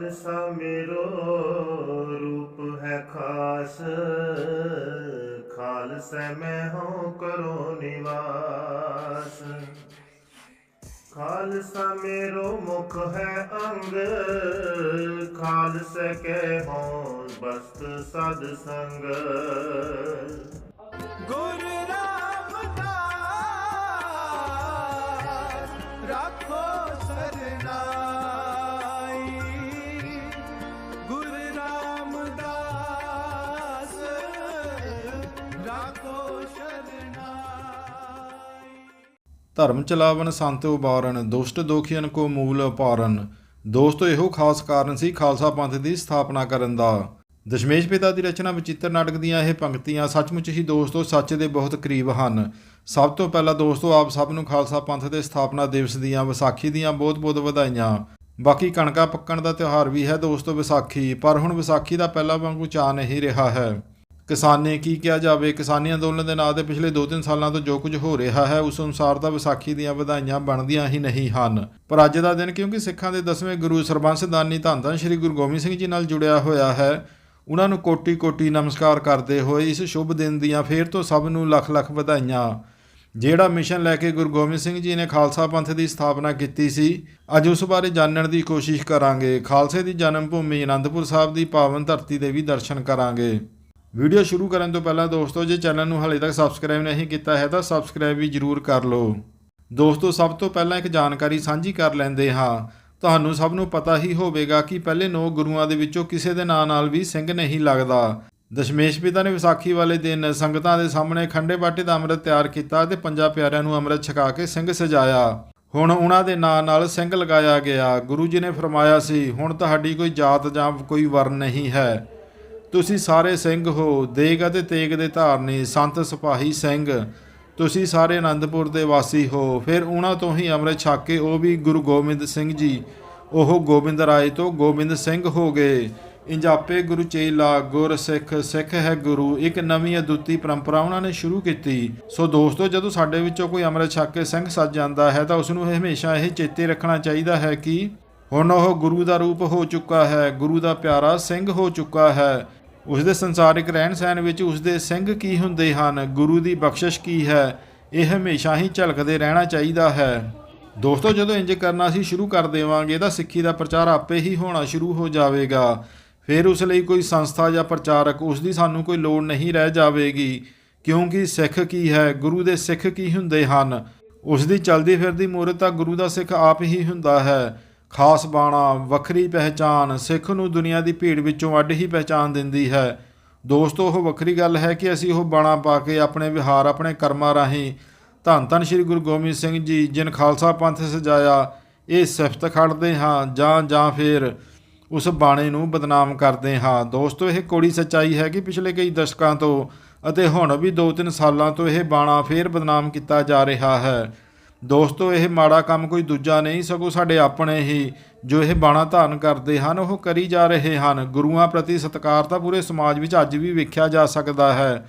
ਖਾਲਸਾ ਮੇਰੋ ਰੂਪ ਹੈ ਖਾਸ। ਖਾਲਸਾ ਮੈਂ ਹਉ ਕਰੋ ਨਿਵਾਸ। ਖਾਲਸਾ ਮੇਰੋ ਮੁਖ ਹੈ ਅੰਗ। ਖਾਲਸਾ ਕੇ ਹੋਂ ਬਸਤ ਸਦ ਸੰਗ। ਗੁਰ ਧਰਮ ਚਲਾਵਨ ਸੰਤ ਉਬਾਰਨ, ਦੁਸ਼ਟ ਦੋਖੀਆਂ ਕੋ ਮੂਲ ਉਪਾਰਨ ਦੋਸਤੋ, ਇਹੋ ਖਾਸ ਕਾਰਨ ਸੀ ਖਾਲਸਾ ਪੰਥ ਦੀ ਸਥਾਪਨਾ ਕਰਨ ਦਾ। ਦਸ਼ਮੇਸ਼ ਪਿਤਾ ਦੀ ਰਚਨਾ ਵਿਚਿੱਤਰ ਨਾਟਕ ਦੀਆਂ ਇਹ ਪੰਕਤੀਆਂ ਸੱਚਮੁੱਚ ਹੀ ਦੋਸਤੋ ਸੱਚ ਦੇ ਬਹੁਤ ਕਰੀਬ ਹਨ। ਸਭ ਤੋਂ ਪਹਿਲਾਂ ਦੋਸਤੋ ਆਪ ਸਭ ਨੂੰ ਖਾਲਸਾ ਪੰਥ ਦੇ ਸਥਾਪਨਾ ਦਿਵਸ ਦੀਆਂ ਵਿਸਾਖੀ ਦੀਆਂ ਬਹੁਤ-ਬਹੁਤ ਵਧਾਈਆਂ। ਬਾਕੀ ਕਣਕਾਂ ਪੱਕਣ ਦਾ ਤਿਉਹਾਰ ਵੀ ਹੈ ਦੋਸਤੋ ਵਿਸਾਖੀ, ਪਰ ਹੁਣ ਵਿਸਾਖੀ ਦਾ ਪਹਿਲਾ ਵਾਂਗੂ ਚਾਅ ਨਹੀਂ ਰਿਹਾ ਹੈ। ਕਿਸਾਨੇ ਕੀ ਕਿਹਾ ਜਾਵੇ? ਕਿਸਾਨੀ ਅੰਦੋਲਨ ਦੇ ਨਾਂ ਤੇ ਪਿਛਲੇ 2-3 ਸਾਲਾਂ ਤੋਂ ਜੋ ਕੁਝ ਹੋ ਰਿਹਾ ਹੈ, ਉਸ ਅਨੁਸਾਰ ਤਾਂ ਵਿਸਾਖੀ ਦੀਆਂ ਵਧਾਈਆਂ ਬਣਦੀਆਂ ਹੀ ਨਹੀਂ ਹਨ। ਪਰ ਅੱਜ ਦਾ ਦਿਨ ਕਿਉਂਕਿ ਸਿੱਖਾਂ ਦੇ 10ਵੇਂ ਗੁਰੂ ਸਰਬੰਸ ਦਾਨੀ ਧੰਨ ਧੰਨ ਸ੍ਰੀ ਗੁਰੂ ਗੋਬਿੰਦ ਸਿੰਘ ਜੀ ਨਾਲ ਜੁੜਿਆ ਹੋਇਆ ਹੈ, ਉਹਨਾਂ ਨੂੰ ਕੋਟੀ-ਕੋਟੀ ਨਮਸਕਾਰ ਕਰਦੇ ਹੋਏ ਇਸ ਸ਼ੁਭ ਦਿਨ ਦੀਆਂ ਫੇਰ ਤੋਂ ਸਭ ਨੂੰ ਲੱਖ-ਲੱਖ ਵਧਾਈਆਂ। ਜਿਹੜਾ ਮਿਸ਼ਨ ਲੈ ਕੇ ਗੁਰੂ ਗੋਬਿੰਦ ਸਿੰਘ ਜੀ ਨੇ ਖਾਲਸਾ ਪੰਥ ਦੀ ਸਥਾਪਨਾ ਕੀਤੀ ਸੀ, ਅੱਜ ਉਸ ਬਾਰੇ ਜਾਣਨ ਦੀ ਕੋਸ਼ਿਸ਼ ਕਰਾਂਗੇ। ਖਾਲਸੇ ਦੀ ਜਨਮ ਭੂਮੀ ਅਨੰਦਪੁਰ ਸਾਹਿਬ ਦੀ ਪਾਵਨ ਧਰਤੀ ਦੇ ਵੀ ਦਰਸ਼ਨ ਕਰਾਂਗੇ। ਵੀਡੀਓ ਸ਼ੁਰੂ ਕਰਨ ਤੋਂ ਪਹਿਲਾਂ ਦੋਸਤੋ, ਜੇ ਚੈਨਲ ਨੂੰ ਹਾਲੇ ਤੱਕ ਸਬਸਕ੍ਰਾਈਬ ਨਹੀਂ ਕੀਤਾ ਹੈ, ਤਾਂ ਸਬਸਕ੍ਰਾਈਬ ਵੀ ਜਰੂਰ ਕਰ ਲਓ। ਦੋਸਤੋ, ਸਭ ਤੋਂ ਪਹਿਲਾਂ ਇੱਕ ਜਾਣਕਾਰੀ ਸਾਂਝੀ ਕਰ ਲੈਂਦੇ ਹਾਂ। ਤੁਹਾਨੂੰ ਸਭ ਨੂੰ ਪਤਾ ਹੀ ਹੋਵੇਗਾ ਕਿ ਪਹਿਲੇ ਨੌ ਗੁਰੂਆਂ ਦੇ ਵਿੱਚੋਂ ਕਿਸੇ ਦੇ ਨਾਂ ਨਾਲ ਵੀ ਸਿੰਘ ਨਹੀਂ ਲੱਗਦਾ। ਦਸ਼ਮੇਸ਼ ਪਿਤਾ ਨੇ ਵਿਸਾਖੀ ਵਾਲੇ ਦਿਨ ਸੰਗਤਾਂ ਦੇ ਸਾਹਮਣੇ ਖੰਡੇ ਬਾਟੇ ਦਾ ਅੰਮ੍ਰਿਤ ਤਿਆਰ ਕੀਤਾ ਤੇ ਪੰਜਾਂ ਪਿਆਰਿਆਂ ਨੂੰ ਅੰਮ੍ਰਿਤ ਛਕਾ ਕੇ ਸਿੰਘ ਸਜਾਇਆ। ਹੁਣ ਉਹਨਾਂ ਦੇ ਨਾਂ ਨਾਲ ਸਿੰਘ ਲਗਾਇਆ ਗਿਆ। ਗੁਰੂ ਜੀ ਨੇ ਫਰਮਾਇਆ ਸੀ, ਹੁਣ ਤੁਹਾਡੀ ਕੋਈ ਜਾਤ ਜਾਂ ਕੋਈ ਵਰਨ ਨਹੀਂ ਹੈ। ਤੁਸੀਂ ਸਾਰੇ ਸਿੰਘ ਹੋ, ਦੇਗ ਅਤੇ ਤੇਗ ਦੇ ਧਾਰਨੀ, ਸੰਤ ਸਿਪਾਹੀ ਸਿੰਘ। ਤੁਸੀਂ ਸਾਰੇ ਆਨੰਦਪੁਰ ਦੇ ਵਾਸੀ ਹੋ। ਫਿਰ ਉਹਨਾਂ ਤੋਂ ਹੀ ਅੰਮ੍ਰਿਤ ਛਕ ਕੇ ਉਹ ਵੀ ਗੁਰੂ ਗੋਬਿੰਦ ਸਿੰਘ ਜੀ। ਉਹ ਗੋਬਿੰਦ ਰਾਏ ਤੋਂ ਗੋਬਿੰਦ ਸਿੰਘ ਹੋ ਗਏ। ਇੰਜ ਆਪੇ ਗੁਰੂ ਚੇਲਾ, ਗੁਰ ਸਿੱਖ ਸਿੱਖ ਹੈ ਗੁਰੂ। ਇੱਕ ਨਵੀਂ ਅਦੁੱਤੀ ਪਰੰਪਰਾ ਉਹਨਾਂ ਨੇ ਸ਼ੁਰੂ ਕੀਤੀ। ਸੋ ਦੋਸਤੋ, ਜਦੋਂ ਸਾਡੇ ਵਿੱਚੋਂ ਕੋਈ ਅੰਮ੍ਰਿਤ ਛਕ ਕੇ ਸਿੰਘ ਸੱਜ ਜਾਂਦਾ ਹੈ, ਤਾਂ ਉਸ ਨੂੰ ਹਮੇਸ਼ਾ ਇਹ ਚੇਤੇ ਰੱਖਣਾ ਚਾਹੀਦਾ ਹੈ ਕਿ ਹੁਣ ਉਹ ਗੁਰੂ ਦਾ ਰੂਪ ਹੋ ਚੁੱਕਾ ਹੈ, ਗੁਰੂ ਦਾ ਪਿਆਰਾ ਸਿੰਘ ਹੋ ਚੁੱਕਾ ਹੈ। ਉਸ ਦੇ ਸੰਸਾਰਿਕ ਰਹਿਣ ਸਹਿਣ ਵਿੱਚ ਉਸ ਦੇ ਸਿੰਘ ਕੀ ਹੁੰਦੇ ਹਨ? ਗੁਰੂ ਦੀ ਬਖਸ਼ਿਸ਼ ਕੀ ਹੈ? ਇਹ ਹਮੇਸ਼ਾ ਹੀ ਝਲਕਦੇ ਰਹਿਣਾ ਚਾਹੀਦਾ ਹੈ। ਦੋਸਤੋ, ਜਦੋਂ ਇੰਜ ਕਰਨਾ ਅਸੀਂ ਸ਼ੁਰੂ ਕਰ ਦੇਵਾਂਗੇ, ਤਾਂ ਸਿੱਖੀ ਦਾ ਪ੍ਰਚਾਰ ਆਪੇ ਹੀ ਹੋਣਾ ਸ਼ੁਰੂ ਹੋ ਜਾਵੇਗਾ। ਫਿਰ ਉਸ ਲਈ ਕੋਈ ਸੰਸਥਾ ਜਾਂ ਪ੍ਰਚਾਰਕ ਉਸ ਦੀ ਸਾਨੂੰ ਕੋਈ ਲੋੜ ਨਹੀਂ ਰਹਿ ਜਾਵੇਗੀ। ਕਿਉਂਕਿ ਸਿੱਖ ਕੀ ਹੈ? ਗੁਰੂ ਦੇ ਸਿੱਖ ਕੀ ਹੁੰਦੇ ਹਨ? ਉਸ ਦੀ ਚਲਦੀ ਫਿਰਦੀ ਮੂਰਤ ਤਾਂ ਗੁਰੂ ਦਾ ਸਿੱਖ ਆਪ ਹੀ ਹੁੰਦਾ ਹੈ। ਖਾਸ ਬਾਣਾ, ਵੱਖਰੀ ਪਹਿਚਾਨ ਸਿੱਖ ਨੂੰ ਦੁਨੀਆ ਦੀ ਭੀੜ ਵਿੱਚੋਂ ਅੱਡ ਹੀ ਪਹਿਚਾਨ ਦਿੰਦੀ ਹੈ। ਦੋਸਤੋ, ਉਹ ਵੱਖਰੀ ਗੱਲ ਹੈ ਕਿ ਅਸੀਂ ਉਹ ਬਾਣਾ ਪਾ ਕੇ ਆਪਣੇ ਵਿਹਾਰ, ਆਪਣੇ ਕਰਮਾਂ ਰਾਹੀਂ ਧੰਨ ਧੰਨ ਸ੍ਰੀ ਗੁਰੂ ਗੋਬਿੰਦ ਸਿੰਘ ਜੀ, ਜਿਨ ਖਾਲਸਾ ਪੰਥ ਸਜਾਇਆ, ਇਹ ਸਿਫਤ ਖੜਦੇ ਹਾਂ, ਜਾਂ ਜਾਂ ਫਿਰ ਉਸ ਬਾਣੇ ਨੂੰ ਬਦਨਾਮ ਕਰਦੇ ਹਾਂ। ਦੋਸਤੋ, ਇਹ ਕੋੜੀ ਸੱਚਾਈ ਹੈ ਕਿ ਪਿਛਲੇ ਕਈ ਦਸ਼ਕਾਂ ਤੋਂ ਅਤੇ ਹੁਣ ਵੀ 2-3 ਸਾਲਾਂ ਤੋਂ ਇਹ ਬਾਣਾ ਫੇਰ ਬਦਨਾਮ ਕੀਤਾ ਜਾ ਰਿਹਾ ਹੈ। ਦੋਸਤੋ, ਇਹ ਮਾੜਾ ਕੰਮ ਕੋਈ ਦੂਜਾ ਨਹੀਂ, ਸਗੋਂ ਸਾਡੇ ਆਪਣੇ ਹੀ ਜੋ ਇਹ ਬਾਣਾ ਧਾਰਨ ਕਰਦੇ ਹਨ, ਉਹ ਕਰੀ ਜਾ ਰਹੇ ਹਨ। ਗੁਰੂਆਂ ਪ੍ਰਤੀ ਸਤਿਕਾਰ ਤਾਂ ਪੂਰੇ ਸਮਾਜ ਵਿੱਚ ਅੱਜ ਵੀ ਵੇਖਿਆ ਜਾ ਸਕਦਾ ਹੈ,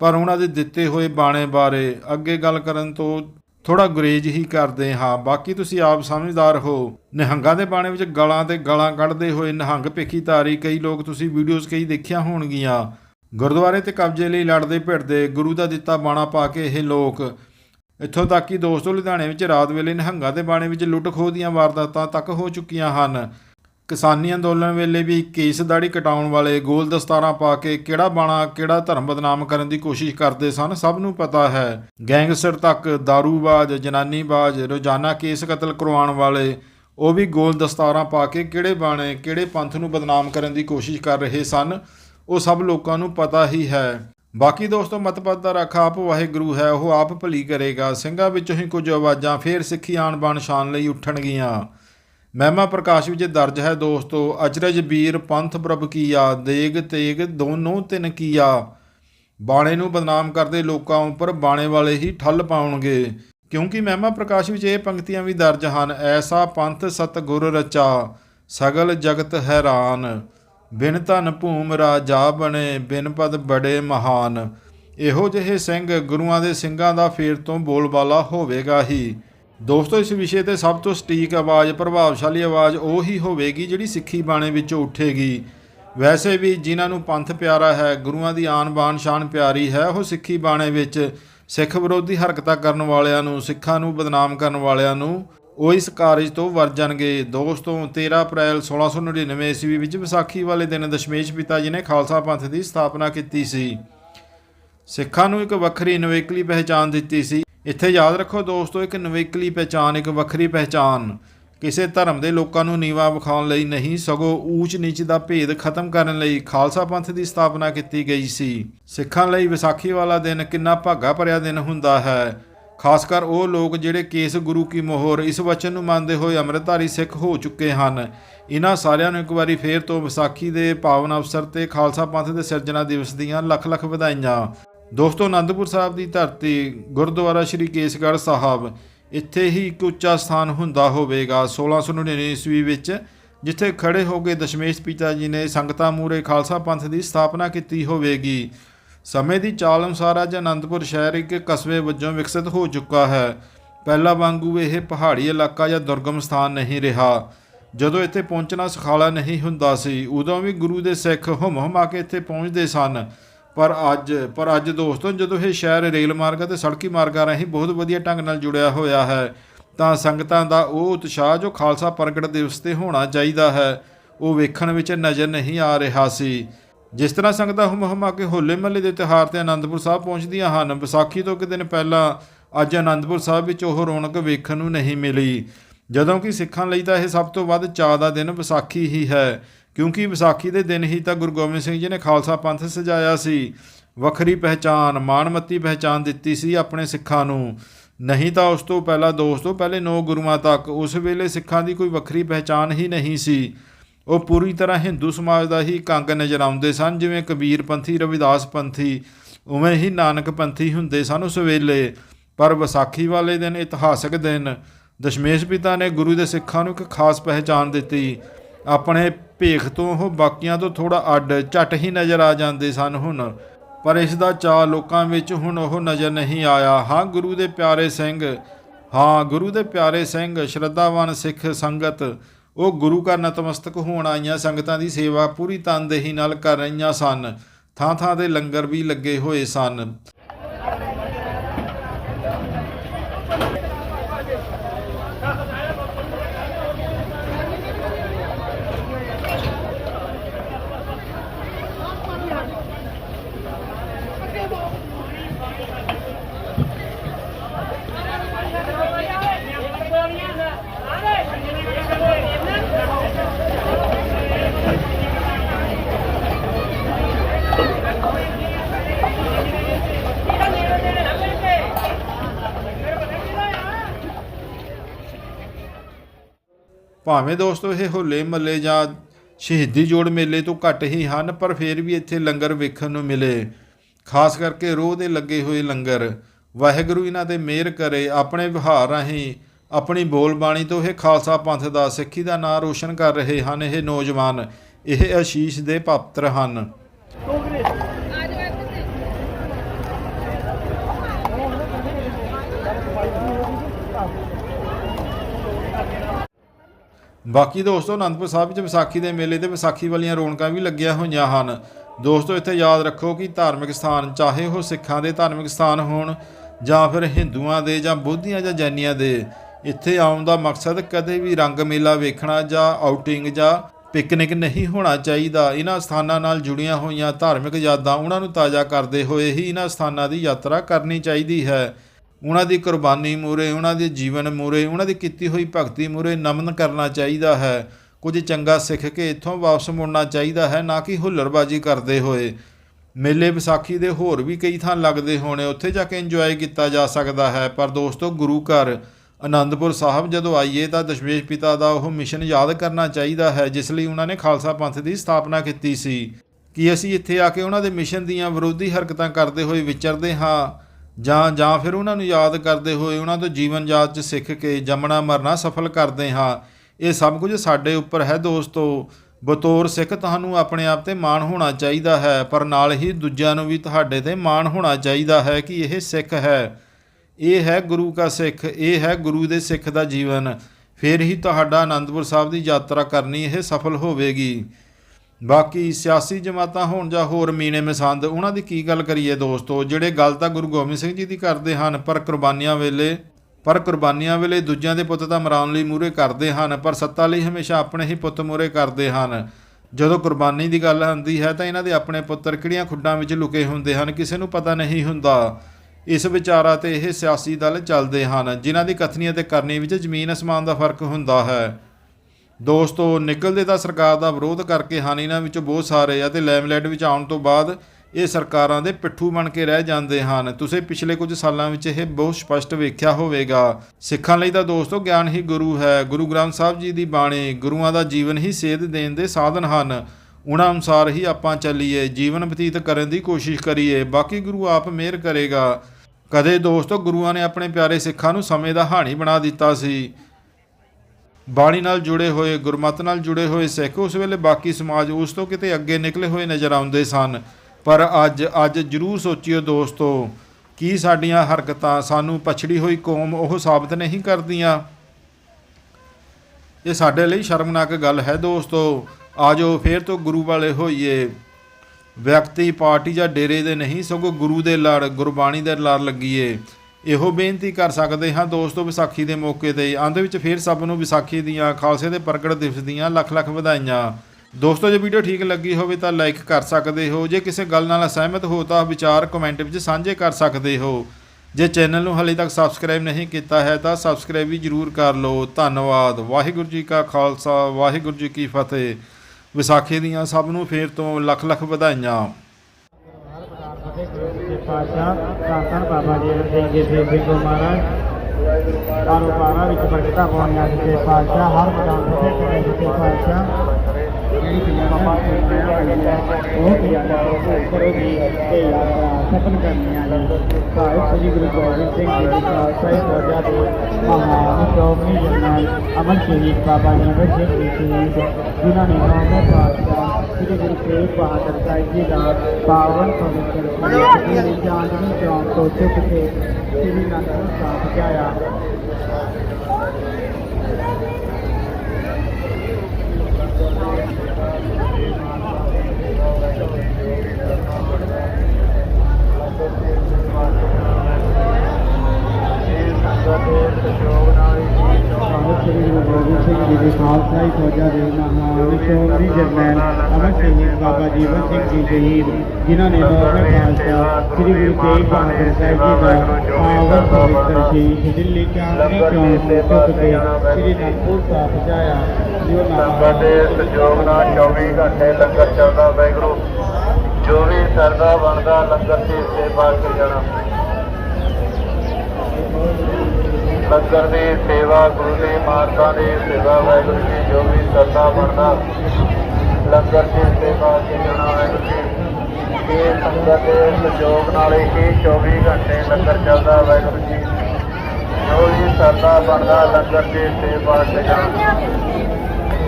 ਪਰ ਉਹਨਾਂ ਦੇ ਦਿੱਤੇ ਹੋਏ ਬਾਣੇ ਬਾਰੇ ਅੱਗੇ ਗੱਲ ਕਰਨ ਤੋਂ ਥੋੜਾ ਗੁਰੇਜ ਹੀ ਕਰਦੇ ਹਾਂ। ਬਾਕੀ ਤੁਸੀਂ ਆਪ ਸਮਝਦਾਰ ਹੋ। ਨਿਹੰਗਾਂ ਦੇ ਬਾਣੇ ਵਿੱਚ ਗਲਾਂ ਤੇ ਗਲਾਂ ਕੱਢਦੇ ਹੋਏ ਨਿਹੰਗ ਭਿੱਖੀ ਤਾਰੀ ਕਈ ਲੋਕ ਤੁਸੀਂ ਵੀਡੀਓਜ਼ ਕਈ ਦੇਖਿਆ ਹੋਣਗੀਆਂ। ਗੁਰਦੁਆਰੇ ਤੇ ਕਬਜ਼ੇ ਲਈ ਲੜਦੇ ਭਿੜਦੇ ਗੁਰੂ ਦਾ ਦਿੱਤਾ ਬਾਣਾ ਪਾ ਕੇ ਇਹ ਲੋਕ ਇੱਥੋਂ ਤੱਕ ਕਿ ਦੋਸਤੋ, ਲੁਧਿਆਣੇ ਵਿੱਚ ਰਾਤ ਵੇਲੇ ਨਿਹੰਗਾਂ ਦੇ ਬਾਣੇ ਵਿੱਚ ਲੁੱਟ ਖੋਹ ਦੀਆਂ ਵਾਰਦਾਤਾਂ ਤੱਕ ਹੋ ਚੁੱਕੀਆਂ ਹਨ। ਕਿਸਾਨੀ ਅੰਦੋਲਨ ਵੇਲੇ ਵੀ ਕੇਸ ਦਾੜੀ ਕਟਾਉਣ ਵਾਲੇ ਗੋਲ ਦਸਤਾਰਾਂ ਪਾ ਕੇ ਕਿਹੜਾ ਬਾਣਾ, ਕਿਹੜਾ ਧਰਮ ਬਦਨਾਮ ਕਰਨ ਦੀ ਕੋਸ਼ਿਸ਼ ਕਰਦੇ ਸਨ, ਸਭ ਨੂੰ ਪਤਾ ਹੈ। ਗੈਂਗਸਟਰ ਤੱਕ दारूਬਾਜ਼ ਜਨਾਨੀਬਾਜ਼, ਰੋਜ਼ਾਨਾ ਕੇਸ ਕਤਲ ਕਰਵਾਉਣ ਵਾਲੇ, ਉਹ ਵੀ ਗੋਲ ਦਸਤਾਰਾਂ ਪਾ ਕੇ ਕਿਹੜੇ ਬਾਣੇ, ਕਿਹੜੇ ਪੰਥ ਨੂੰ ਬਦਨਾਮ ਕਰਨ ਦੀ ਕੋਸ਼ਿਸ਼ ਕਰ ਰਹੇ ਸਨ, ਉਹ ਸਭ ਲੋਕਾਂ ਨੂੰ ਪਤਾ ਹੀ ਹੈ। ਬਾਕੀ ਦੋਸਤੋ ਮਤਪਦ ਦਾ ਰੱਖ ਆਪ ਵਾਹਿਗੁਰੂ ਹੈ, ਉਹ ਆਪ ਭਲੀ ਕਰੇਗਾ। ਸਿੰਘਾਂ ਵਿੱਚੋਂ ਹੀ ਕੁਝ ਆਵਾਜ਼ਾਂ ਫੇਰ ਸਿੱਖੀ ਆਣ ਬਾਣ ਸ਼ਾਨ ਲਈ ਉੱਠਣਗੀਆਂ। ਮਹਿਮਾ ਪ੍ਰਕਾਸ਼ ਵਿੱਚ ਦਰਜ ਹੈ ਦੋਸਤੋ ਅਚਰਜ ਵੀਰ ਪੰਥ ਪ੍ਰਭ ਕੀਆ ਦੇਗ ਤੇਗ ਦੋਨੋਂ ਤਿੰਨ ਕੀਆ ਬਾਣੇ ਨੂੰ ਬਦਨਾਮ ਕਰਦੇ ਲੋਕਾਂ ਉੱਪਰ ਬਾਣੇ ਵਾਲੇ ਹੀ ਠੱਲ ਪਾਉਣਗੇ। ਕਿਉਂਕਿ ਮਹਿਮਾ ਪ੍ਰਕਾਸ਼ ਵਿੱਚ ਇਹ ਪੰਕਤੀਆਂ ਵੀ ਦਰਜ ਹਨ, ਐਸਾ ਪੰਥ ਸਤਿਗੁਰ ਰਚਾ, ਸਗਲ ਜਗਤ ਹੈਰਾਨ। ਬਿਨ ਧਨ ਭੂਮ ਰਾਜਾ ਬਣੇ, ਬਿਨ ਪਦ ਬੜੇ ਮਹਾਨ। ਇਹੋ ਜਿਹੇ ਸਿੰਘ ਗੁਰੂਆਂ ਦੇ ਸਿੰਘਾਂ ਦਾ ਫੇਰ ਤੋਂ ਬੋਲਬਾਲਾ ਹੋਵੇਗਾ ਹੀ। ਦੋਸਤੋ, ਇਸ ਵਿਸ਼ੇ ਤੇ ਸਭ ਤੋਂ ਸਟੀਕ ਆਵਾਜ਼, ਪ੍ਰਭਾਵਸ਼ਾਲੀ ਆਵਾਜ਼ ਉਹ ਹੀ ਹੋਵੇਗੀ ਜਿਹੜੀ ਸਿੱਖੀ ਬਾਣੇ ਵਿੱਚੋਂ ਉੱਠੇਗੀ। ਵੈਸੇ ਵੀ ਜਿਨ੍ਹਾਂ ਨੂੰ ਪੰਥ ਪਿਆਰਾ ਹੈ, ਗੁਰੂਆਂ ਦੀ ਆਨ ਬਾਣ ਸ਼ਾਨ ਪਿਆਰੀ ਹੈ, ਉਹ ਸਿੱਖੀ ਬਾਣੇ ਵਿੱਚ ਸਿੱਖ ਵਿਰੋਧੀ ਹਰਕਤਾਂ ਕਰਨ ਵਾਲਿਆਂ ਨੂੰ, ਸਿੱਖਾਂ ਨੂੰ ਬਦਨਾਮ ਕਰਨ ਵਾਲਿਆਂ ਨੂੰ ਉਹ ਇਸ ਕਾਰਜ ਤੋਂ ਵਰਜਣਗੇ ਦੋਸਤੋ 13 ਅਪ੍ਰੈਲ 1699 ਈਸਵੀ ਵਿੱਚ ਵਿਸਾਖੀ ਵਾਲੇ ਦਿਨ ਦਸ਼ਮੇਸ਼ ਪਿਤਾ ਜੀ ਨੇ ਖਾਲਸਾ ਪੰਥ ਦੀ ਸਥਾਪਨਾ ਕੀਤੀ ਸੀ। ਸਿੱਖਾਂ ਨੂੰ ਇੱਕ ਵੱਖਰੀ ਨਵੇਕਲੀ ਪਹਿਚਾਨ ਦਿੱਤੀ ਸੀ। ਇੱਥੇ ਯਾਦ ਰੱਖੋ ਦੋਸਤੋ, ਇੱਕ ਨਵੇਕਲੀ ਪਹਿਚਾਨ ਇੱਕ ਵੱਖਰੀ ਪਹਿਚਾਨ ਕਿਸੇ ਧਰਮ ਦੇ ਲੋਕਾਂ ਨੂੰ ਨੀਵਾ ਵਿਖਾਉਣ ਲਈ ਨਹੀਂ, ਸਗੋਂ ਊਚ ਨੀਚ ਦਾ ਭੇਦ ਖਤਮ ਕਰਨ ਲਈ ਖਾਲਸਾ ਪੰਥ ਦੀ ਸਥਾਪਨਾ ਕੀਤੀ ਗਈ ਸੀ। ਸਿੱਖਾਂ ਲਈ ਵਿਸਾਖੀ ਵਾਲਾ ਦਿਨ ਕਿੰਨਾ ਭਾਗਾ ਭਰਿਆ ਦਿਨ ਹੁੰਦਾ ਹੈ। ਖਾਸ ਕਰ ਉਹ ਲੋਕ ਜਿਹੜੇ ਕੇਸ ਗੁਰੂ ਕੀ ਮੋਹਰ ਇਸ ਵਚਨ ਨੂੰ ਮੰਨਦੇ ਹੋਏ ਅੰਮ੍ਰਿਤਧਾਰੀ ਸਿੱਖ ਹੋ ਚੁੱਕੇ ਹਨ। ਇਹਨਾਂ ਸਾਰਿਆਂ ਨੂੰ ਇੱਕ ਵਾਰੀ ਫੇਰ ਤੋਂ ਵਿਸਾਖੀ ਦੇ ਪਾਵਨ ਅਵਸਰ ਤੇ ਖਾਲਸਾ ਪੰਥ ਦੇ ਸਿਰਜਣਾ ਦਿਵਸ ਦੀਆਂ ਲੱਖ ਲੱਖ ਵਧਾਈਆਂ। ਦੋਸਤੋ ਆਨੰਦਪੁਰ ਸਾਹਿਬ ਦੀ ਧਰਤੀ ਗੁਰਦੁਆਰਾ ਸ੍ਰੀ ਕੇਸਗੜ੍ਹ ਸਾਹਿਬ ਇੱਥੇ ਹੀ ਇੱਕ ਉੱਚਾ ਸਥਾਨ ਹੁੰਦਾ ਹੋਵੇਗਾ 1699 ਈਸਵੀ ਵਿੱਚ, ਜਿੱਥੇ ਖੜੇ ਹੋ ਕੇ ਦਸ਼ਮੇਸ਼ ਪਿਤਾ ਜੀ ਨੇ ਸੰਗਤਾਂ ਮੂਰੇ ਖਾਲਸਾ ਪੰਥ ਦੀ ਸਥਾਪਨਾ ਕੀਤੀ ਹੋਵੇਗੀ। ਸਮੇਂ ਦੀ ਚਾਲ ਅਨੁਸਾਰ ਅੱਜ ਅਨੰਦਪੁਰ ਸ਼ਹਿਰ ਇੱਕ ਕਸਬੇ ਵਜੋਂ ਵਿਕਸਿਤ ਹੋ ਚੁੱਕਾ ਹੈ। ਪਹਿਲਾਂ ਵਾਂਗੂ ਇਹ ਪਹਾੜੀ ਇਲਾਕਾ ਜਾਂ ਦੁਰਗਮ ਸਥਾਨ ਨਹੀਂ ਰਿਹਾ। ਜਦੋਂ ਇੱਥੇ ਪਹੁੰਚਣਾ ਸੁਖਾਲਾ ਨਹੀਂ ਹੁੰਦਾ ਸੀ, ਉਦੋਂ ਵੀ ਗੁਰੂ ਦੇ ਸਿੱਖ ਹੁਮ ਹੁਮਾ ਕੇ ਇੱਥੇ ਪਹੁੰਚਦੇ ਸਨ। ਪਰ ਅੱਜ ਪਰ ਅੱਜ ਦੋਸਤੋ, ਜਦੋਂ ਇਹ ਸ਼ਹਿਰ ਰੇਲ ਮਾਰਗ ਅਤੇ ਸੜਕੀ ਮਾਰਗਾਂ ਰਾਹੀਂ ਬਹੁਤ ਵਧੀਆ ਢੰਗ ਨਾਲ ਜੁੜਿਆ ਹੋਇਆ ਹੈ, ਤਾਂ ਸੰਗਤਾਂ ਦਾ ਉਹ ਉਤਸ਼ਾਹ ਜੋ ਖਾਲਸਾ ਪ੍ਰਗਟ ਦਿਵਸ ਤੇ ਹੋਣਾ ਚਾਹੀਦਾ ਹੈ, ਉਹ ਵੇਖਣ ਵਿੱਚ ਨਜ਼ਰ ਨਹੀਂ ਆ ਰਿਹਾ ਸੀ। ਜਿਸ ਤਰ੍ਹਾਂ ਸੰਗਤਾਂ ਹੁਮ ਹੁਮਾ ਕੇ ਹੋਲੇ ਮਹੱਲੇ ਦੇ ਤਿਉਹਾਰ ਤੇ ਆਨੰਦਪੁਰ ਸਾਹਿਬ ਪਹੁੰਚਦੀਆਂ ਹਨ, ਵਿਸਾਖੀ ਤੋਂ ਇੱਕ ਦਿਨ ਪਹਿਲਾਂ ਅੱਜ ਆਨੰਦਪੁਰ ਸਾਹਿਬ ਵਿੱਚ ਉਹ ਰੌਣਕ ਵੇਖਣ ਨੂੰ ਨਹੀਂ ਮਿਲੀ। ਜਦੋਂ ਕਿ ਸਿੱਖਾਂ ਲਈ ਤਾਂ ਇਹ ਸਭ ਤੋਂ ਵੱਧ ਚਾਅ ਦਾ ਦਿਨ ਵਿਸਾਖੀ ਹੀ ਹੈ, ਕਿਉਂਕਿ ਵਿਸਾਖੀ ਦੇ ਦਿਨ ਹੀ ਤਾਂ ਗੁਰੂ ਗੋਬਿੰਦ ਸਿੰਘ ਜੀ ਨੇ ਖਾਲਸਾ ਪੰਥ ਸਜਾਇਆ ਸੀ। ਵੱਖਰੀ ਪਹਿਚਾਨ ਮਾਣਮੱਤੀ ਪਹਿਚਾਨ ਦਿੱਤੀ ਸੀ ਆਪਣੇ ਸਿੱਖਾਂ ਨੂੰ। ਨਹੀਂ ਤਾਂ ਉਸ ਤੋਂ ਪਹਿਲਾਂ ਦੋਸਤੋ ਪਹਿਲੇ ਨੌ ਗੁਰੂਆਂ ਤੱਕ ਉਸ ਵੇਲੇ ਸਿੱਖਾਂ ਦੀ ਕੋਈ ਵੱਖਰੀ ਪਹਿਚਾਨ ਹੀ ਨਹੀਂ ਸੀ। ਉਹ ਪੂਰੀ ਤਰ੍ਹਾਂ ਹਿੰਦੂ ਸਮਾਜ ਦਾ ਹੀ ਕੰਗ ਨਜ਼ਰ ਆਉਂਦੇ ਸਨ, ਜਿਵੇਂ ਕਬੀਰ ਪੰਥੀ, ਰਵਿਦਾਸ ਪੰਥੀ, ਉਵੇਂ ਹੀ ਨਾਨਕ ਪੰਥੀ ਹੁੰਦੇ ਸਨ ਉਸ ਵੇਲੇ। ਪਰ ਵਿਸਾਖੀ ਵਾਲੇ ਦਿਨ, ਇਤਿਹਾਸਕ ਦਿਨ, ਦਸ਼ਮੇਸ਼ ਪਿਤਾ ਨੇ ਗੁਰੂ ਦੇ ਸਿੱਖਾਂ ਨੂੰ ਇੱਕ ਖਾਸ ਪਹਿਚਾਨ ਦਿੱਤੀ। ਆਪਣੇ ਭੇਖ ਤੋਂ ਉਹ ਬਾਕੀਆਂ ਤੋਂ ਥੋੜਾ ਅੱਡ, ਝਟ ਹੀ ਨਜ਼ਰ ਆ ਜਾਂਦੇ ਸਨ ਹੁਣ। ਪਰ ਇਸ ਦਾ ਚਾਅ ਲੋਕਾਂ ਵਿੱਚ ਹੁਣ ਉਹ ਨਜ਼ਰ ਨਹੀਂ ਆਇਆ। ਹਾਂ, ਗੁਰੂ ਦੇ ਪਿਆਰੇ ਸਿੰਘ, ਹਾਂ, ਗੁਰੂ ਦੇ ਪਿਆਰੇ ਸਿੰਘ, ਸ਼ਰਧਾਵਾਨ ਸਿੱਖ ਸੰਗਤ ਉਹ ਗੁਰੂ ਘਰ ਨਤਮਸਤਕ ਹੋਣ ਆਈਆਂ ਸੰਗਤਾਂ ਦੀ ਸੇਵਾ ਪੂਰੀ ਤਨਦੇਹੀ ਨਾਲ ਕਰ ਰਹੀਆਂ ਸਨ। ਥਾਂ ਥਾਂ ਤੇ ਲੰਗਰ ਵੀ ਲੱਗੇ ਹੋਏ ਸਨ। ਭਾਵੇਂ ਦੋਸਤੋ ਇਹ ਹੋਲੇ ਮੱਲੇ ਜਾਂ ਸ਼ਹੀਦੀ ਜੋੜ ਮੇਲੇ ਤੋਂ ਘੱਟ ਹੀ ਹਨ, ਪਰ ਫਿਰ ਵੀ ਇੱਥੇ ਲੰਗਰ ਵੇਖਣ ਨੂੰ ਮਿਲੇ। ਖਾਸ ਕਰਕੇ ਰੋਹ ਦੇ ਲੱਗੇ ਹੋਏ ਲੰਗਰ। ਵਾਹਿਗੁਰੂ ਇਹਨਾਂ ਤੇ ਮਿਹਰ ਕਰੇ, ਆਪਣੇ ਵਿਹਾਰ ਰਾਹੀਂ ਆਪਣੀ ਬੋਲ ਬਾਣੀ ਤੋਂ ਇਹ ਖਾਲਸਾ ਪੰਥ ਦਾ, ਸਿੱਖੀ ਦਾ ਨਾਂ ਰੋਸ਼ਨ ਕਰ ਰਹੇ ਹਨ ਇਹ ਨੌਜਵਾਨ। ਇਹ ਆਸ਼ੀਸ਼ ਦੇ ਪਾਤਰ ਹਨ। ਬਾਕੀ ਦੋਸਤੋ, ਅਨੰਦਪੁਰ ਸਾਹਿਬ ਵਿੱਚ ਵਿਸਾਖੀ ਦੇ ਮੇਲੇ ਤੇ ਵਿਸਾਖੀ ਵਾਲੀਆਂ ਰੌਣਕਾਂ ਵੀ ਲੱਗੀਆਂ ਹੋਈਆਂ ਹਨ। ਦੋਸਤੋ, ਇੱਥੇ ਯਾਦ ਰੱਖੋ ਕਿ ਧਾਰਮਿਕ ਸਥਾਨ ਚਾਹੇ ਉਹ ਸਿੱਖਾਂ ਦੇ ਧਾਰਮਿਕ ਸਥਾਨ ਹੋਣ ਜਾਂ ਫਿਰ ਹਿੰਦੂਆਂ ਦੇ ਜਾਂ ਬੋਧੀਆਂ ਜਾਂ ਜੈਨੀਆਂ ਦੇ। ਇੱਥੇ ਆਉਣ ਦਾ ਮਕਸਦ ਕਦੇ ਵੀ ਰੰਗ ਮੇਲਾ ਵੇਖਣਾ ਜਾਂ ਆਊਟਿੰਗ ਜਾਂ ਪਿਕਨਿਕ ਨਹੀਂ ਹੋਣਾ ਚਾਹੀਦਾ। ਇਹਨਾਂ ਸਥਾਨਾਂ ਨਾਲ ਜੁੜੀਆਂ ਹੋਈਆਂ ਧਾਰਮਿਕ ਯਾਦਾਂ ਉਹਨਾਂ ਨੂੰ ਤਾਜ਼ਾ ਕਰਦੇ ਹੋਏ ਹੀ ਇਹਨਾਂ ਸਥਾਨਾਂ ਦੀ ਯਾਤਰਾ ਕਰਨੀ ਚਾਹੀਦੀ ਹੈ। ਉਹਨਾਂ ਦੀ ਕੁਰਬਾਨੀ ਮੂਰੇ ਉਹਨਾਂ ਦੇ ਜੀਵਨ ਮੂਰੇ ਉਹਨਾਂ ਦੀ ਕੀਤੀ ਹੋਈ ਭਗਤੀ ਮੂਰੇ ਨਮਨ ਕਰਨਾ ਚਾਹੀਦਾ ਹੈ। ਕੁਝ ਚੰਗਾ ਸਿੱਖ ਕੇ ਇੱਥੋਂ ਵਾਪਸ ਮੁੜਨਾ ਚਾਹੀਦਾ ਹੈ, ਨਾ ਕਿ ਹੁੱਲੜਬਾਜੀ ਕਰਦੇ ਹੋਏ। ਮੇਲੇ ਵਿਸਾਖੀ ਦੇ ਹੋਰ ਵੀ ਕਈ ਥਾਂ ਲੱਗਦੇ ਹੋਣੇ, ਉੱਥੇ ਜਾ ਕੇ ਇੰਜੋਏ ਕੀਤਾ ਜਾ ਸਕਦਾ ਹੈ। ਪਰ ਦੋਸਤੋ, ਗੁਰੂ ਘਰ ਆਨੰਦਪੁਰ ਸਾਹਿਬ ਜਦੋਂ ਆਈਏ ਤਾਂ ਦਸ਼ਮੇਸ਼ ਪਿਤਾ ਦਾ ਉਹ ਮਿਸ਼ਨ ਯਾਦ ਕਰਨਾ ਚਾਹੀਦਾ ਹੈ, ਜਿਸ ਲਈ ਉਹਨਾਂ ਨੇ ਖਾਲਸਾ ਪੰਥ ਦੀ ਸਥਾਪਨਾ ਕੀਤੀ ਸੀ। ਕਿ ਅਸੀਂ ਇੱਥੇ ਆ ਕੇ ਉਹਨਾਂ ਦੇ ਮਿਸ਼ਨ ਦੀਆਂ ਵਿਰੋਧੀ ਹਰਕਤਾਂ ਕਰਦੇ ਹੋਏ ਵਿਚਰਦੇ ਹਾਂ? ਜਾਂ ਜਾਂ ਫਿਰ ਉਹਨਾਂ ਨੂੰ ਯਾਦ ਕਰਦੇ ਹੋਏ ਉਹਨਾਂ ਤੋਂ ਜੀਵਨ ਜਾਚ 'ਚ ਸਿੱਖ ਕੇ ਜੰਮਣਾ ਮਰਨਾ ਸਫਲ ਕਰਦੇ ਹਾਂ। ਇਹ ਸਭ ਕੁਝ ਸਾਡੇ ਉੱਪਰ ਹੈ ਦੋਸਤੋ। ਬਤੌਰ ਸਿੱਖ ਤੁਹਾਨੂੰ ਆਪਣੇ ਆਪ ਤੇ ਮਾਣ ਹੋਣਾ ਚਾਹੀਦਾ ਹੈ, ਪਰ ਨਾਲ ਹੀ ਦੂਜਿਆਂ ਨੂੰ ਵੀ ਤੁਹਾਡੇ ਤੇ ਮਾਣ ਹੋਣਾ ਚਾਹੀਦਾ ਹੈ ਕਿ ਇਹ ਸਿੱਖ ਹੈ। ਇਹ ਹੈ ਗੁਰੂ ਕਾ ਸਿੱਖ, ਇਹ ਹੈ ਗੁਰੂ ਦੇ ਸਿੱਖ ਦਾ ਜੀਵਨ। ਫਿਰ ਹੀ ਤੁਹਾਡਾ ਆਨੰਦਪੁਰ ਸਾਹਿਬ ਦੀ ਯਾਤਰਾ ਕਰਨੀ ਇਹ ਸਫਲ ਹੋਵੇਗੀ। ਬਾਕੀ ਸਿਆਸੀ ਜਮਾਤਾਂ ਹੋਣ ਜਾਂ ਹੋਰ ਮੀਨੇ ਮਸੰਦ, ਉਹਨਾਂ ਦੀ ਕੀ ਗੱਲ ਕਰੀਏ ਦੋਸਤੋ? ਜਿਹੜੇ ਗੱਲ ਤਾਂ ਗੁਰੂ ਗੋਬਿੰਦ ਸਿੰਘ ਜੀ ਦੀ ਕਰਦੇ ਹਨ, ਪਰ ਕੁਰਬਾਨੀਆਂ ਵੇਲੇ, ਪਰ ਕੁਰਬਾਨੀਆਂ ਵੇਲੇ ਦੂਜਿਆਂ ਦੇ ਪੁੱਤ ਤਾਂ ਮਰਾਉਣ ਲਈ ਮੂਰੇ ਕਰਦੇ ਹਨ, ਪਰ ਸੱਤਾ ਲਈ ਹਮੇਸ਼ਾ ਆਪਣੇ ਹੀ ਪੁੱਤ ਮੂਰੇ ਕਰਦੇ ਹਨ। ਜਦੋਂ ਕੁਰਬਾਨੀ ਦੀ ਗੱਲ ਆਉਂਦੀ ਹੈ ਤਾਂ ਇਹਨਾਂ ਦੇ ਆਪਣੇ ਪੁੱਤਰ ਕਿਹੜੀਆਂ ਖੁੱਡਾਂ ਵਿੱਚ ਲੁਕੇ ਹੁੰਦੇ ਹਨ, ਕਿਸੇ ਨੂੰ ਪਤਾ ਨਹੀਂ ਹੁੰਦਾ। ਇਸ ਵਿਚਾਰਾ ਤੇ ਇਹ ਸਿਆਸੀ ਦਲ ਚੱਲਦੇ ਹਨ, ਜਿਨ੍ਹਾਂ ਦੀ ਕਥਨੀ ਅਤੇ ਕਰਨੀ ਵਿੱਚ ਜ਼ਮੀਨ ਅਸਮਾਨ ਦਾ ਫ਼ਰਕ ਹੁੰਦਾ ਹੈ। ਦੋਸਤੋ, ਨਿਕਲਦੇ ਤਾਂ ਸਰਕਾਰ ਦਾ ਵਿਰੋਧ ਕਰਕੇ ਹਨ ਇਹਨਾਂ ਵਿੱਚੋਂ ਬਹੁਤ ਸਾਰੇ ਅਤੇ ਲੈਮਲੈਟ ਵਿੱਚ ਆਉਣ ਤੋਂ ਬਾਅਦ ਇਹ ਸਰਕਾਰਾਂ ਦੇ ਪਿੱਠੂ ਬਣ ਕੇ ਰਹਿ ਜਾਂਦੇ ਹਨ। ਤੁਸੀਂ ਪਿਛਲੇ ਕੁਝ ਸਾਲਾਂ ਵਿੱਚ ਇਹ ਬਹੁਤ ਸਪਸ਼ਟ ਵੇਖਿਆ ਹੋਵੇਗਾ। ਸਿੱਖਾਂ ਲਈ ਤਾਂ ਦੋਸਤੋ ਗਿਆਨ ਹੀ ਗੁਰੂ ਹੈ। ਗੁਰੂ ਗ੍ਰੰਥ ਸਾਹਿਬ ਜੀ ਦੀ ਬਾਣੀ, ਗੁਰੂਆਂ ਦਾ ਜੀਵਨ ਹੀ ਸੇਧ ਦੇਣ ਦੇ ਸਾਧਨ ਹਨ। ਉਹਨਾਂ ਅਨੁਸਾਰ ਹੀ ਆਪਾਂ ਚੱਲੀਏ, ਜੀਵਨ ਬਤੀਤ ਕਰਨ ਦੀ ਕੋਸ਼ਿਸ਼ ਕਰੀਏ। ਬਾਕੀ ਗੁਰੂ ਆਪ ਮਿਹਰ ਕਰੇਗਾ। ਕਦੇ ਦੋਸਤੋ ਗੁਰੂਆਂ ਨੇ ਆਪਣੇ ਪਿਆਰੇ ਸਿੱਖਾਂ ਨੂੰ ਸਮੇਂ ਦਾ ਹਾਣੀ ਬਣਾ ਦਿੱਤਾ ਸੀ। ਬਾਣੀ ਨਾਲ ਜੁੜੇ ਹੋਏ, ਗੁਰਮਤ ਨਾਲ ਜੁੜੇ ਹੋਏ ਸਿੱਖ ਉਸ ਵੇਲੇ ਬਾਕੀ ਸਮਾਜ ਉਸ ਤੋਂ ਕਿਤੇ ਅੱਗੇ ਨਿਕਲੇ ਹੋਏ ਨਜ਼ਰ ਆਉਂਦੇ ਸਨ। ਪਰ ਅੱਜ ਅੱਜ ਜਰੂਰ ਸੋਚਿਓ ਦੋਸਤੋ, ਕੀ ਸਾਡੀਆਂ ਹਰਕਤਾਂ ਸਾਨੂੰ ਪਛੜੀ ਹੋਈ ਕੌਮ ਉਹ ਸਾਬਤ ਨਹੀਂ ਕਰਦੀਆਂ? ਇਹ ਸਾਡੇ ਲਈ ਸ਼ਰਮਨਾਕ ਗੱਲ ਹੈ ਦੋਸਤੋ। ਆਜੋ ਫੇਰ ਤੋਂ ਗੁਰੂ ਵਾਲੇ ਹੋਈਏ। ਵਿਅਕਤੀ ਪਾਰਟੀ ਜਾਂ ਡੇਰੇ ਦੇ ਨਹੀਂ, ਸਗੋਂ ਗੁਰੂ ਦੇ ਲੜ, ਗੁਰਬਾਣੀ ਦੇ ਲੜ ਲੱਗੀਏ। ਇਹੋ ਬੇਨਤੀ ਕਰ ਸਕਦੇ ਹਾਂ ਦੋਸਤੋ ਵਿਸਾਖੀ ਦੇ ਮੌਕੇ ਤੇ। ਅੰਤ ਵਿੱਚ ਫੇਰ ਸਭ ਨੂੰ ਵਿਸਾਖੀ ਦੀਆਂ, ਖਾਲਸੇ ਦੇ ਪ੍ਰਗਟ ਦਿਵਸ ਦੀਆਂ ਲੱਖ ਲੱਖ ਵਧਾਈਆਂ। ਦੋਸਤੋ ਜੇ ਵੀਡੀਓ ਠੀਕ ਲੱਗੀ ਹੋਵੇ ਤਾਂ ਲਾਈਕ ਕਰ ਸਕਦੇ ਹੋ। ਜੇ ਕਿਸੇ ਗੱਲ ਨਾਲ ਅਸਹਿਮਤ ਹੋ ਤਾਂ ਵਿਚਾਰ ਕਮੈਂਟ ਵਿੱਚ ਸਾਂਝੇ ਕਰ ਸਕਦੇ ਹੋ। ਜੇ ਚੈਨਲ ਨੂੰ ਹਾਲੇ ਤੱਕ ਸਬਸਕ੍ਰਾਈਬ ਨਹੀਂ ਕੀਤਾ ਹੈ ਤਾਂ ਸਬਸਕ੍ਰਾਈਬ ਵੀ ਜਰੂਰ ਕਰ ਲਓ। ਧੰਨਵਾਦ। ਵਾਹਿਗੁਰੂ ਜੀ ਕਾ ਖਾਲਸਾ, ਵਾਹਿਗੁਰੂ ਜੀ ਕੀ ਫਤਿਹ। ਵਿਸਾਖੀ ਦੀਆਂ ਸਭ ਨੂੰ ਫੇਰ ਤੋਂ ਲੱਖ ਲੱਖ ਵਧਾਈਆਂ। ਪਾਤਸ਼ਾਹ ਧੰਨ ਬਾਬਾ ਜੀ ਸਿੰਘ ਜੀ ਦੇ ਬਿੰਦੂ ਮਹਾਰਾਜ ਕਾਰੋਬਾਰਾਂ ਵਿੱਚ ਬਰਕਤਾਂ ਪਾਉਣੀਆਂ ਦੇ ਪਾਤਸ਼ਾਹ, ਹਰ ਮਕਾਨ ਦੇ ਕੋਲੇ ਦੇ ਪਾਸ਼ਾ ਉਹ ਪਿਆਰਾ ਕਰੋ ਜੀ ਤੇ ਯਾਤਰਾ ਸਫਲ ਕਰਨੀਆਂ ਜੀ। ਸਾਹਿਬ ਸ੍ਰੀ ਗੁਰੂ ਗੋਬਿੰਦ ਸਿੰਘ ਜੀ ਦੀ ਖਾਲਸਾ ਇਹ ਦੇ ਮਹਾਨ ਸ਼੍ਰੋਮਣੀ ਜਨਰਲ ਅਮਰ ਸ਼ਹੀਦ ਬਾਬਾ ਜੀ ਸਿੰਘ ਜੀ ਸ਼ਹੀਦ, ਜਿਨ੍ਹਾਂ ਨੇ ਨੌਵੇਂ ਪਾਤਸ਼ਾਹ ਸ੍ਰੀ ਗੁਰੂ ਤੇਗ ਬਹਾਦਰ ਸਾਹਿਬ ਜੀ ਦਾ ਪਾਵਨ ਪਵਿੱਤਰ ਸ੍ਰੀ ਚਾਂਦਨੀ ਚੌਂਕ ਤੋਂ ਚੁੱਕ ਕੇ ਸ੍ਰੀ ਅਨੰਦਪੁਰ ਸਾਹਿਬ ਪਹੁੰਚਾਇਆ ਸਾਹਿਬ ਸ੍ਰੀ ਗੁਰੂ ਗੋਬਿੰਦ ਸਿੰਘ ਜੀ ਦੇ ਖਾਲਸਾ ਹੀ ਫੌਜਾਂ ਦੇ ਮਹਾਨ ਸ਼੍ਰੋਮਣੀ ਜਰਨੈਲ ਅਮਰ ਸ਼ਹੀਦ ਬਾਬਾ ਜੀਵਨ ਸਿੰਘ ਜੀ ਸ਼ਹੀਦ ਜਿਨ੍ਹਾਂ ਨੇ ਨੌਵੇਂ ਪਾਤਸ਼ਾਹ ਸ੍ਰੀ ਗੁਰੂ ਤੇਗ ਬਹਾਦਰ ਸਾਹਿਬ ਜੀ ਦਾ ਪਾਵਨ ਪਵਿੱਤਰ ਸ਼ਹੀਦ ਦਿੱਲੀ ਚਾਂਦਨੀ ਚੌਂਕ ਤੋਂ ਚੁੱਕ ਕੇ ਸ੍ਰੀ ਅਨੰਦਪੁਰ ਸਾਹਿਬ ਪਹੁੰਚਾਇਆ ਜੋ ਦੇ ਸਹਿਯੋਗ ਨਾਲ 24 ਘੰਟੇ ਲੰਗਰ ਚੱਲਦਾ, ਵਾਹਿਗੁਰੂ। ਜੋ ਵੀ ਸਰਦਾ ਬਣਦਾ, ਲੰਗਰ ਦੀ ਸੇਵਾ ਕਰ ਜਾਣਾ। ਲੰਗਰ ਦੀ ਸੇਵਾ, ਗੁਰੂ ਦੀ ਮਾਰਕਾ ਦੀ ਸੇਵਾ, ਵਾਹਿਗੁਰੂ ਜੀ, ਜੋ ਵੀ ਸਰਦਾ ਬਣਦਾ, ਲੰਗਰ ਦੀ ਸੇਵਾ ਕਰ ਜਾਣਾ, ਵਾਹਿਗੁਰੂ ਜੀ। ਇਹ ਸੰਗਤ ਦੇ ਸਹਿਯੋਗ ਨਾਲ ਹੀ 24 ਘੰਟੇ ਲੰਗਰ ਚੱਲਦਾ, ਵਾਹਿਗੁਰੂ ਜੀ। ਜੋ ਵੀ ਸਰਦਾ ਬਣਦਾ ਲੰਗਰ ਦੀ ਸੇਵਾ ਕਰ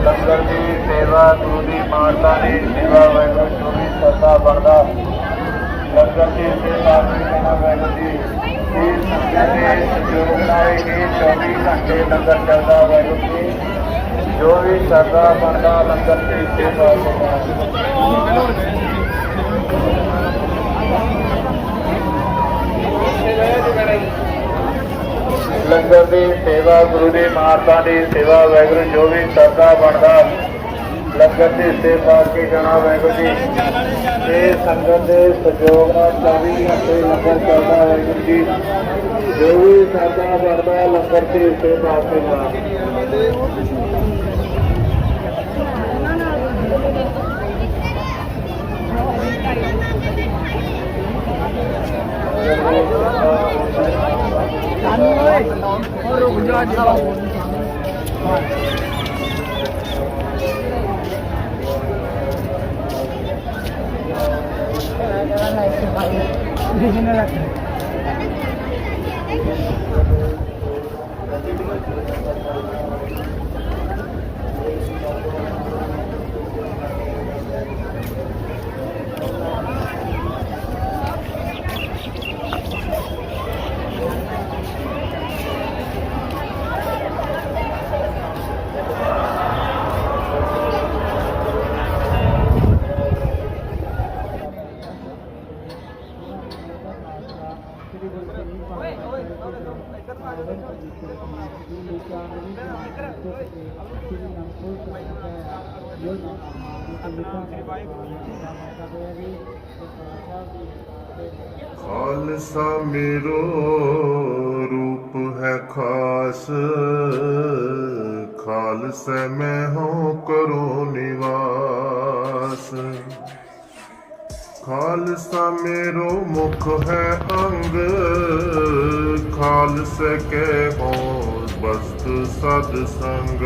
ਲੰਗਰ ਦੀ ਸੇਵਾ, ਗੁਰੂ ਦੀ ਮਾਤਾ ਦੀ ਸੇਵਾ, ਵਾਹਿਗੁਰੂ ਜੋ ਵੀ ਸਰਦਾ ਬਣਦਾ। ਲੰਗਰ ਦੀ ਸੇਵਾ ਕਰਨਾ ਵਾਹਿਗੁਰੂ ਜੀ। ਇਹ ਸੰਗਤ ਦੇ ਸਹਿਯੋਗ ਨਾਲ ਹੀ 24 ਘੰਟੇ ਲੰਗਰ ਚੱਲਦਾ ਵਾਹਿਗੁਰੂ ਜੀ। ਜੋ ਵੀ ਸਰਦਾ ਬਣਦਾ ਲੰਗਰ ਦੀ ਸੇਵਾ ਕਰਨਾ ਲੰਗਰ ਦੀ ਸੇਵਾ, ਗੁਰੂ ਦੀ ਮਾਤਾ ਦੀ ਸੇਵਾ, ਵਾਹਿਗੁਰੂ ਜੋ ਵੀ ਸਰਦਾ ਬਣਦਾ, ਲੰਗਰ ਦੀ ਸੇਵਾ ਕੀ ਜਾਣਾ ਵਾਹਿਗੁਰੂ ਜੀ। ਇਹ ਸੰਗਤ ਦੇ ਸਹਿਯੋਗ ਨਾਲ 24 ਘੰਟੇ ਲੰਗਰ ਚੱਲਦਾ ਵਾਹਿਗੁਰੂ ਜੀ। ਜੋ ਵੀ ਸਰਦਾ ਬਣਦਾ, ਲੰਗਰ ਦੀ ਸੇਵਾ ਕੀ Original ਜਾਣਾ ਖਾਲਸਾ ਮੇਰੋ ਰੂਪ ਹੈ ਖਾਸ। ਖਾਲਸਾ ਮੈਂ ਹੋ ਕਰੋ ਨਿਵਾਸ। ਖਾਲਸਾ ਮੇਰੋ ਮੁਖ ਹੈ ਅੰਗ। ਖਾਲਸਾ ਕੇ ਹੋ ਬਸਤ ਸਦ ਸੰਗ।